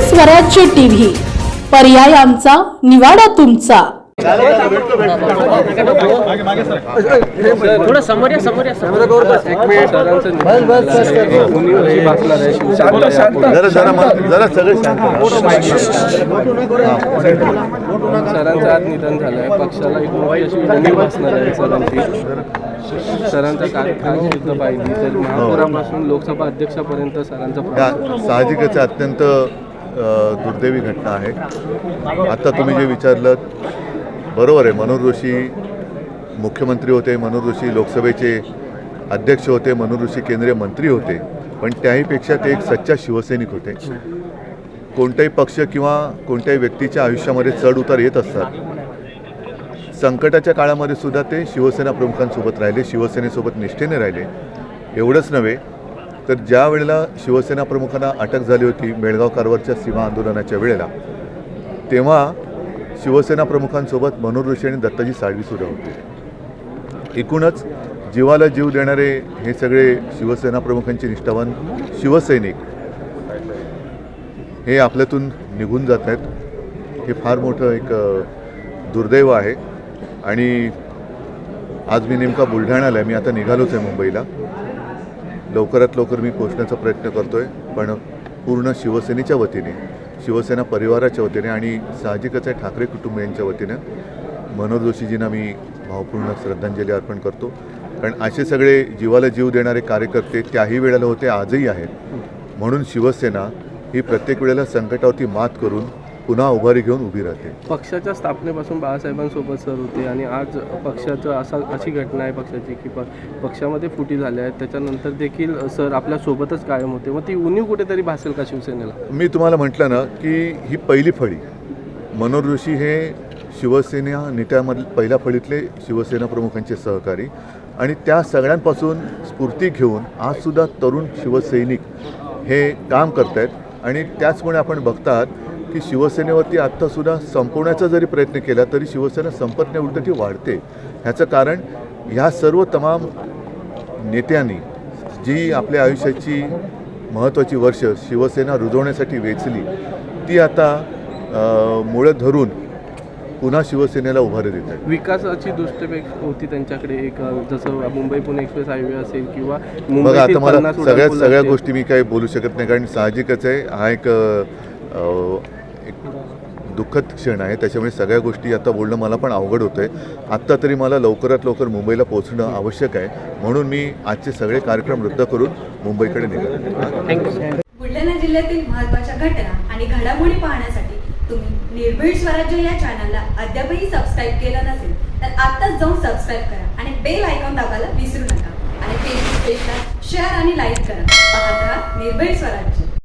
स्वराज्य टीव्ही. पर्याय आमचा निवाडा तुमचा. थोडं समोर या समोर या समोर एक मिनिट सरांचं. जरा जरा जरा सगळं आज निधन झालंय. पक्षाला एक मोठी अशी भासणार आहे सरांची. सरांचा कार्यकाळ सुद्धा पाहिली तर महापौरापासून लोकसभा अध्यक्षापर्यंत सरांचा साहजिकच अत्यंत दुर्दैवी घटना आहे. आता तुम्ही जे विचारलं बरोबर आहे. मनोहर जोशी मुख्यमंत्री होते मनोहर जोशी लोकसभेचे अध्यक्ष होते मनोहर जोशी केंद्रीय मंत्री होते पण त्याहीपेक्षा ते एक सच्चा शिवसैनिक होते. कोणताही पक्ष किंवा कोणत्याही व्यक्तीच्या आयुष्यामध्ये चढ उतार येत असतात. संकटाच्या काळामध्ये सुद्धा ते शिवसेना प्रमुखांसोबत राहिले शिवसेनेसोबत निष्ठेने राहिले. एवढंच नव्हे तर ज्या वेळेला शिवसेना प्रमुखांना अटक झाली होती बेळगाव कारवारच्या सीमा आंदोलनाच्या वेळेला तेव्हा शिवसेना प्रमुखांसोबत मनोहर ऋषी आणि दत्ताजी साळवी सुद्धा होते. एकूणच जीवाला जीव देणारे हे सगळे शिवसेना प्रमुखांचे निष्ठावान शिवसैनिक हे आपल्यातून निघून जात आहेत. हे फार मोठं एक दुर्दैव आहे. आणि आज मी नेमका बुलढाण्याला आहे. मी आता निघालोच आहे मुंबईला. लवकरात लवकर मी पोचण्याचा प्रयत्न करतो आहे पण पूर्ण शिवसेनेच्या वतीने शिवसेना परिवाराच्या वतीने आणि साहजिकच आहे ठाकरे कुटुंबियांच्या वतीने मनोहर जोशीजींना मी भावपूर्ण श्रद्धांजली अर्पण करतो. कारण असे सगळे जीवाला जीव देणारे कार्यकर्ते त्याही वेळेला होते आजही आहेत. म्हणून शिवसेना ही प्रत्येक वेळेला संकटावरती मात करून पुन्हा उभारी घेऊन उभी राहते. पक्षाच्या स्थापनेपासून बाळासाहेबांसोबत सर होते आणि आज पक्षाचं असा अशी घटना आहे पक्षाची की प पक्षामध्ये फुटी झाल्या आहेत. त्याच्यानंतर देखील सर आपल्या सोबतच कायम होते. मग ती उणीव कुठेतरी भासेल का शिवसेनेला? मी तुम्हाला म्हटलं ना की ही पहिली फळी. मनोहर जोशी हे शिवसेना नेत्यामधील पहिल्या फळीतले शिवसेना प्रमुखांचे सहकारी. आणि त्या सगळ्यांपासून स्फूर्ती घेऊन आजसुद्धा तरुण शिवसैनिक हे काम करत आहेत आणि त्याचमुळे आपण बघतात की शिवसेनेवरती आत्तासुद्धा संपवण्याचा जरी प्रयत्न केला तरी शिवसेना संपत नाही उलट ती वाढते. ह्याचं कारण ह्या सर्व तमाम नेत्यांनी जी आपल्या आयुष्याची महत्त्वाची वर्ष शिवसेना रुजवण्यासाठी वेचली ती आता मुळं धरून पुन्हा शिवसेनेला उभारी देत आहेत. विकासाची दृष्टी होती त्यांच्याकडे एक जसं मुंबई पुणे एक्सप्रेस हायवे असेल किंवा बघा मुंबईतील आता मला सगळ्या सगळ्या. गोष्टी मी काही बोलू शकत नाही कारण साहजिकच आहे. हा एक एक दुःखद क्षण आहे. त्याच्यामुळे सगळ्या गोष्टी आता बोलणं मला पण अवघड होतं आहे आत्ता तरी मला लवकरात लवकर मुंबईला पोहोचणं आवश्यक आहे. म्हणून मी आजचे सगळे कार्यक्रम रद्द करून मुंबईकडे निघालो. बुलढाणा जिल्ह्यातील महत्त्वाच्या घटना आणि घडामोडी पाहण्यासाठी तुम्ही निर्भीड स्वराज्य या चॅनलला अद्यापही सबस्क्राईब केलं नसेल तर आत्ताच जाऊन सबस्क्राईब करा आणि बेल आयकॉन दाबायला विसरू नका. आणि फेसबुक पेजला शेअर आणि लाईक करा. पाहत राहा निर्भीड स्वराज्य.